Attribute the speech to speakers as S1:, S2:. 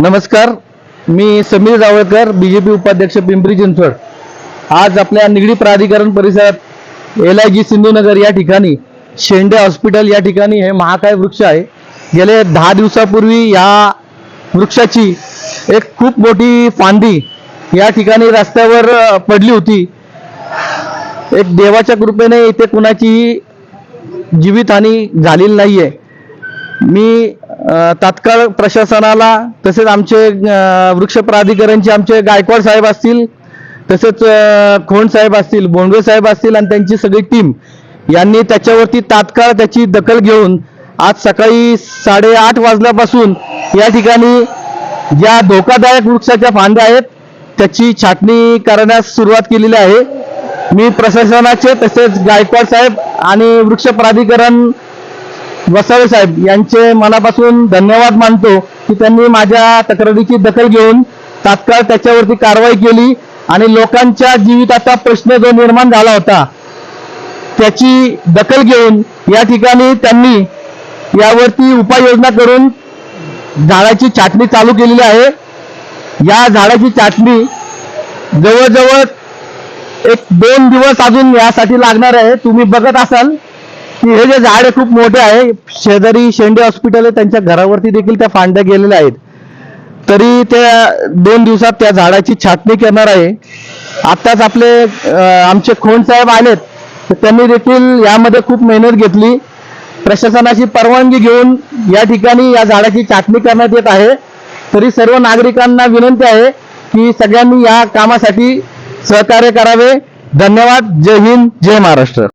S1: नमस्कार मी Sameer Jawalkar B J P उपाध्यक्ष पिंपरी चिंचवड. आज आपल्या निगडी प्राधिकरण परिसरात एल आय जी सिंधुनगर या ठिकाणी शेंडे हॉस्पिटल या ठिकाणी हे महाकाय वृक्ष आहे. गेले दहा दिवसापूर्वी या वृक्षाची एक खूप मोठी फांदी या ठिकाणी रस्त्यावर पडली होती. एक देवाच्या कृपेने इथे कुणाचीही जीवितहानी झालेली नाहीये. मी तात्काळ प्रशासनाला तसेच आमचे वृक्ष प्राधिकरणचे आमचे गायकवाड साहेब असतील तसेच खोंड साहेब असतील बोंडवे साहेब असतील आणि त्यांची सगळी टीम यांनी त्याच्यावरती तात्काळ त्याची दखल घेऊन आज सकाळी साडेआठ वाजल्यापासून या ठिकाणी ज्या धोकादायक वृक्षाच्या फांद्या आहेत त्याची छाटणी करण्यास सुरुवात केलेली आहे. मी प्रशासनाचे तसेच गायकवाड साहेब आणि वृक्ष प्राधिकरण वसावे साहेब यांचे मनापासून धन्यवाद मानतो की त्यांनी माझ्या तक्रारीची दखल घेऊन तात्काळ त्याच्यावरती कारवाई केली आणि लोकांच्या जीविताचा प्रश्न जो निर्माण झाला होता त्याची दखल घेऊन या ठिकाणी त्यांनी यावरती उपाययोजना करून झाडाची छाटणी चालू केलेली आहे. या झाडाची छाटणी जवळजवळ एक दोन दिवस अजून यासाठी लागणार आहे. तुम्ही बघत असाल की हे जे झाड आहे खूप मोठे आहे शेजारी शेंडे हॉस्पिटल आहे त्यांच्या घरावरती देखील त्या फांद्या गेलेल्या आहेत. तरी त्या दोन दिवसात त्या झाडाची छाटणी करणार आहे. आत्ताच आपले आमचे खोंड साहेब आलेत. तर त्यांनी देखील यामध्ये खूप मेहनत घेतली. प्रशासनाची परवानगी घेऊन या ठिकाणी या झाडाची छाटणी करण्यात येत आहे. तरी सर्व नागरिकांना विनंती आहे की सगळ्यांनी या कामासाठी सहकार्य करावे. धन्यवाद. जय हिंद जय महाराष्ट्र.